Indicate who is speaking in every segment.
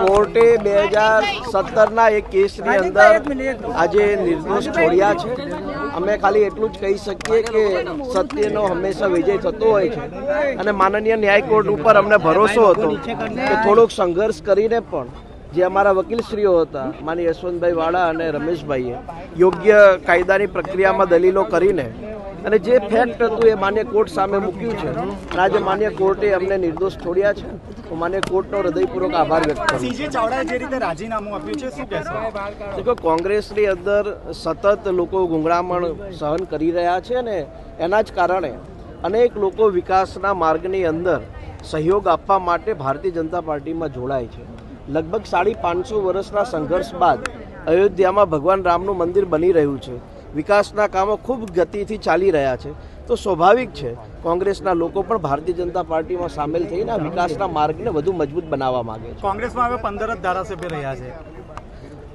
Speaker 1: કોર્ટે બે હજાર સત્તરના એક કેસની અંદર આજે નિર્દોષ છોડ્યા છે. અમે ખાલી એટલું જ કહી શકીએ કે સત્યનો હંમેશા વિજય થતો હોય છે. અને માનનીય ન્યાય કોર્ટ ઉપર અમને ભરોસો હતો કે થોડોક સંઘર્ષ કરીને પણ જે અમારા વકીલશ્રીઓ હતા માની યશવંતભાઈ વાળા અને રમેશભાઈએ યોગ્ય કાયદાની પ્રક્રિયામાં દલીલો કરીને અને જે ફેક્ટ હતું એ માન્ય કોર્ટ સામે મૂક્યું છે. અને આજે માન્ય કોર્ટે અમને નિર્દોષ છોડ્યા છે. હું માન્ય કોર્ટનો હૃદયપૂર્વક આભાર વ્યક્ત કરું
Speaker 2: સીજે ચાવડાએ જે રીતે રાજીનામું આપ્યું છે શું કહેશો?
Speaker 1: દેખો કોંગ્રેસની અંદર સતત લોકો ગુંગળામણ સહન કરી રહ્યા છે ને એના જ કારણે અનેક લોકો વિકાસના માર્ગની અંદર સહયોગ આપવા માટે ભારતીય જનતા પાર્ટીમાં જોડાય છે. લગભગ સાડી પાંચસો વર્ષના સંઘર્ષ બાદ અયોધ્યામાં ભગવાન રામનું મંદિર બની રહ્યું છે. વિકાસના કામો ખૂબ ગતિથી ચાલી રહ્યા છે. તો સ્વાભાવિક છે, કોંગ્રેસના લોકો પણ ભારતીય જનતા પાર્ટીમાં સામેલ થઈને વિકાસના માર્ગને વધુ મજબૂત બનાવવા માંગે છે.
Speaker 2: કોંગ્રેસમાં હવે પંદર જ ધારાસભ્ય રહ્યા છે.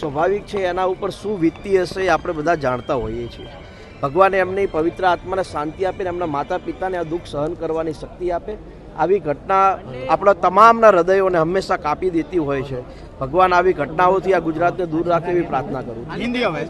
Speaker 1: સ્વાભાવિક છે એના ઉપર શું વીતતી હશે એ આપણે બધા જાણતા હોઈએ છીએ. ભગવાને એમની પવિત્ર આત્માને શાંતિ આપે ને એમના માતા પિતાને આ દુઃખ સહન કરવાની શક્તિ આપે. આવી ઘટના આપણા તમામના હૃદયોને હંમેશા કાપી દેતી હોય છે. ભગવાન આવી ઘટનાઓથી આ ગુજરાતને દૂર રાખે એવી પ્રાર્થના કરું
Speaker 2: હિન્દી હવે.